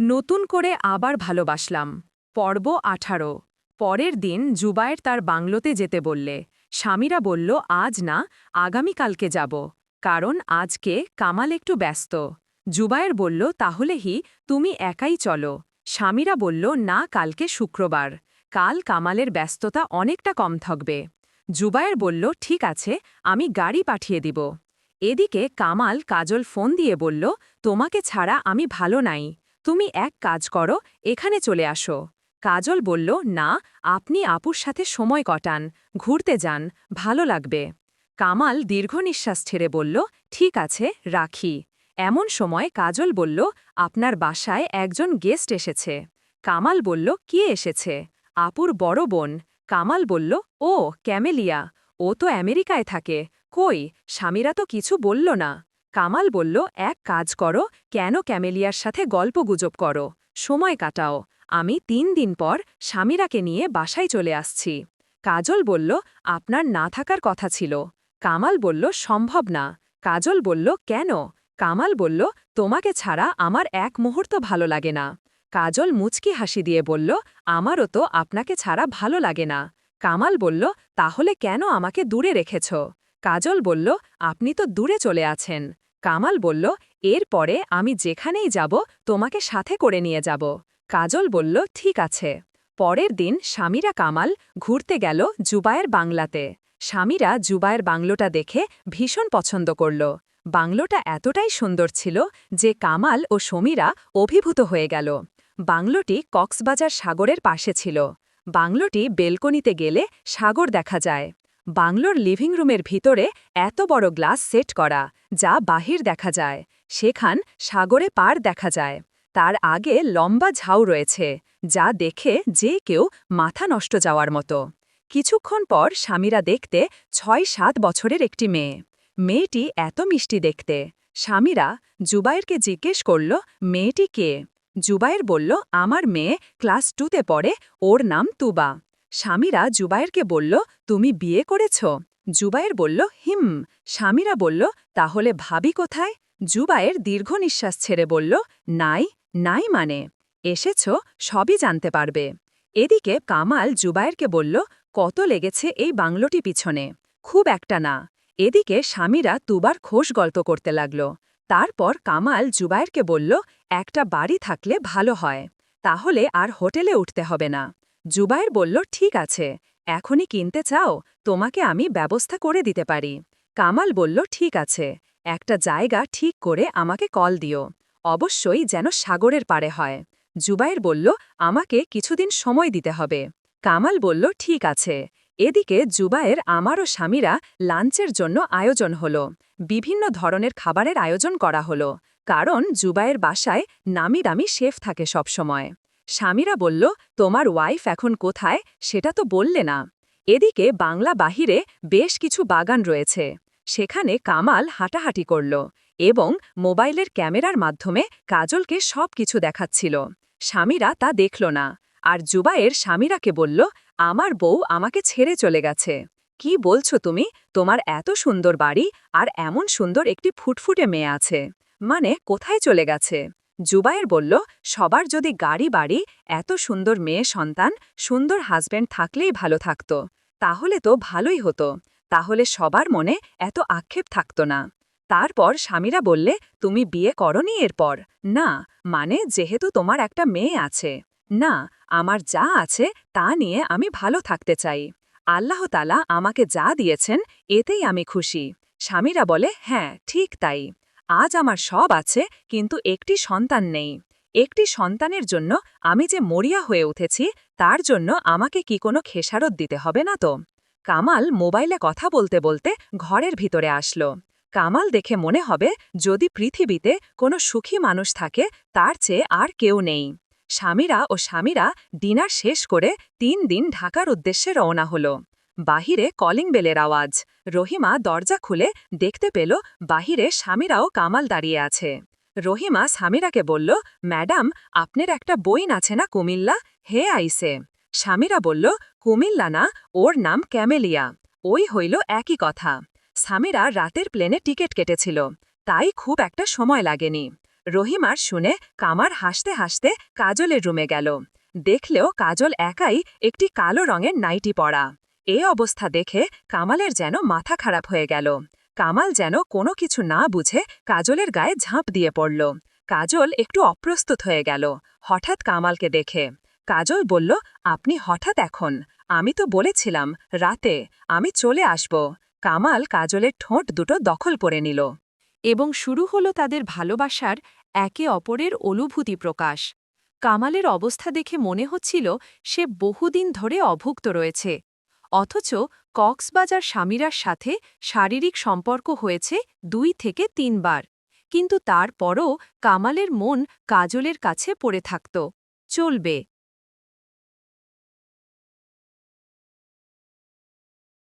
নতুন করে আবার ভালোবাসলাম। পর্ব আঠারো। পরের দিন জুবায়ের তার বাংলোতে যেতে বললে। স্বামীরা বলল, আজ না, আগামীকালকে যাব। কারণ আজকে কামাল একটু ব্যস্ত। জুবায়ের বলল, তাহলে হি, তুমি একাই চলো। স্বামীরা বলল, না, কালকে শুক্রবার। কাল কামালের ব্যস্ততা অনেকটা কম থাকবে। জুবায়ের বলল, ঠিক আছে, আমি গাড়ি পাঠিয়ে দিব। এদিকে কামাল কাজল ফোন দিয়ে বলল, তোমাকে ছাড়া আমি ভালো নাই। তুমি এক কাজ করো, এখানে চলে আসো। কাজল বলল, না, আপনি আপুর সাথে সময় কটান, ঘুরতে যান, ভালো লাগবে। কামাল দীর্ঘ নিঃশ্বাস ছেড়ে বলল, ঠিক আছে, রাখি। এমন সময় কাজল বলল, আপনার বাসায় একজন গেস্ট এসেছে। কামাল বলল, কে এসেছে? আপুর বড় বোন। কামাল বলল, ও, ক্যামেলিয়া। ও তো আমেরিকায় থাকে। কই? স্বামীরা তো কিছু বলল না। কামাল বলল, এক কাজ করো, কেন ক্যামেলিয়ার সাথে গল্প গুজব করো? সময় কাটাও। আমি তিন দিন পর স্বামীরাকে নিয়ে বাসায় চলে আসছি। কাজল বলল, আপনার না থাকার কথা ছিল। কামাল বলল, সম্ভব না। কাজল বলল, কেন? কামাল বলল, তোমাকে ছাড়া আমার এক মুহূর্ত ভালো লাগে না। কাজল মুচকি হাসি দিয়ে বলল, আমারও তো আপনাকে ছাড়া ভালো লাগে না। কামাল বলল, তাহলে কেন আমাকে দূরে রেখেছ? কাজল বলল, আপনি তো দূরে চলে আছেন। কামাল বলল, এর পরে আমি যেখানেই যাব, তোমাকে সাথে করে নিয়ে যাব। কাজল বলল, ঠিক আছে। পরের দিন স্বামীরা কামাল ঘুরতে গেল জুবায়ের বাংলাতে। স্বামীরা জুবায়ের বাংলোটা দেখে ভীষণ পছন্দ করল। বাংলোটা এতটাই সুন্দর ছিল যে কামাল ও সমীরা অভিভূত হয়ে গেল। বাংলোটি কক্সবাজার সাগরের পাশে ছিল। বাংলোটি বেলকনিতে গেলে সাগর দেখা যায়। বাংলোর লিভিং রুমের ভিতরে এত বড় গ্লাস সেট করা, যা বাহির দেখা যায়, সেখান সাগরে পার দেখা যায়। তার আগে লম্বা ঝাউ রয়েছে, যা দেখে যে কেউ মাথা নষ্ট যাওয়ার মতো। কিছুক্ষণ পর স্বামীরা দেখতে ছয় সাত বছরের একটি মেয়ে। মেয়েটি এত মিষ্টি দেখতে। স্বামীরা জুবাইরকে জিজ্ঞেস করল, মেয়েটি কে? জুবাইর বলল, আমার মেয়ে ক্লাস টুতে পড়ে, ওর নাম তুবা। স্বামীরা জুবাইরকে বলল, তুমি বিয়ে করেছ? জুবাইর বলল, হিম। স্বামীরা বলল, তাহলে ভাবি কোথায়? জুবাইর দীর্ঘ নিঃশ্বাস ছেড়ে বলল, নাই নাই মানে এসেছ, সবই জানতে পারবে। এদিকে কামাল জুবাইরকে বলল, কত লেগেছে এই বাংলোটি পিছনে? খুব একটা না। এদিকে স্বামীরা তুবার খোশ গল্প করতে লাগল। তারপর কামাল জুবাইরকে বলল, একটা বাড়ি থাকলে ভালো হয়, তাহলে আর হোটেলে উঠতে হবে না। জুবাইর বলল, ঠিক আছে, এখনই কিনতে চাও, তোমাকে আমি ব্যবস্থা করে দিতে পারি। কামাল বলল, ঠিক আছে, একটা জায়গা ঠিক করে আমাকে কল দিও, অবশ্যই যেন সাগরের পারে হয়। জুবাইর বলল, আমাকে কিছুদিন সময় দিতে হবে। কামাল বলল, ঠিক আছে। এদিকে জুবায়ের আমারও স্বামীরা লাঞ্চের জন্য আয়োজন হল, বিভিন্ন ধরনের খাবারের আয়োজন করা হল, কারণ জুবায়ের বাসায় নামি দামি শেফ থাকে সবসময়। স্বামীরা বলল, তোমার ওয়াইফ এখন কোথায়? সেটা তো বললে না। এদিকে বাংলা বাহিরে বেশ কিছু বাগান রয়েছে। সেখানে কামাল হাঁটাহাঁটি করল এবং মোবাইলের ক্যামেরার মাধ্যমে কাজলকে সব কিছু দেখাচ্ছিল। স্বামীরা তা দেখল না। আর জুবায়ের স্বামীরাকে বলল, আমার বউ আমাকে ছেড়ে চলে গেছে। কি বলছো তুমি? তোমার এত সুন্দর বাড়ি আর এমন সুন্দর একটি ফুটফুটে মেয়ে আছে। মানে কোথায় চলে গেছে? জুবায়ের বলল, সবার যদি গাড়ি বাড়ি, এত সুন্দর মেয়ে সন্তান, সুন্দর হাজব্যান্ড থাকলেই ভালো থাকত। তাহলে তো ভালোই হতো। তাহলে সবার মনে এত আক্ষেপ থাকত না। তারপর স্বামীরা বললে, তুমি বিয়ে করনি এরপর? না মানে যেহেতু তোমার একটা মেয়ে আছে। না, আমার যা আছে তা নিয়ে আমি ভালো থাকতে চাই। আল্লাহ তালা আমাকে যা দিয়েছেন, এতেই আমি খুশি। স্বামীরা বলে হ্যাঁ ঠিক তাই। আজ আমার সব আছে, কিন্তু একটি সন্তান নেই। একটি সন্তানের জন্য আমি যে মরিয়া হয়ে উঠেছি, তার জন্য আমাকে কি কোনো খেসারত দিতে হবে না তো? কামাল মোবাইলে কথা বলতে বলতে ঘরের ভিতরে আসলো। কামাল দেখে মনে হবে যদি পৃথিবীতে কোনো সুখী মানুষ থাকে, তার চেয়ে আর কেউ নেই। স্বামীরা ও স্বামীরা ডিনার শেষ করে তিন দিন ঢাকার উদ্দেশ্যে রওনা হল। বাহিরে কলিং বেলের আওয়াজ। রহিমা দরজা খুলে দেখতে পেল বাহিরে স্বামীরাও কামাল দাঁড়িয়ে আছে। রহিমা স্বামীরাকে বলল, ম্যাডাম, আপনার একটা বইন আছে না কুমিল্লা? হে আইসে। স্বামীরা বলল, কুমিল্লা না, ওর নাম ক্যামেলিয়া। ওই হইল একই কথা। স্বামীরা রাতের প্লেনে টিকিট কেটেছিল। তাই খুব একটা সময় লাগেনি। রহিমার শুনে কামার হাসতে হাসতে কাজলের রুমে গেল। দেখলেও কাজল একাই একটি কালো রঙের নাইটি পরা। এ অবস্থা দেখে কামালের যেন মাথা খারাপ হয়ে গেল। কামাল যেন কোনো কিছু না বুঝে কাজলের গায়ে ঝাঁপ দিয়ে পড়ল। কাজল একটু অপ্রস্তুত হয়ে গেল। হঠাৎ কামালকে দেখে। কাজল বলল, আপনি হঠাৎ এখন? আমি তো বলেছিলাম, রাতে। আমি চলে আসব। কামাল কাজলের ঠোঁট দুটো দখল করে নিল। এবং শুরু হল তাদের ভালোবাসার একে অপরের অনুভূতি প্রকাশ। কামালের অবস্থা দেখে মনে হচ্ছিল সে বহুদিন ধরে অভুক্ত রয়েছে। অথচ কক্সবাজার স্বামীরার সাথে শারীরিক সম্পর্ক হয়েছে দুই থেকে তিনবার। কিন্তু তারপরও কামালের মন কাজলের কাছে পড়ে থাকত। চলবে।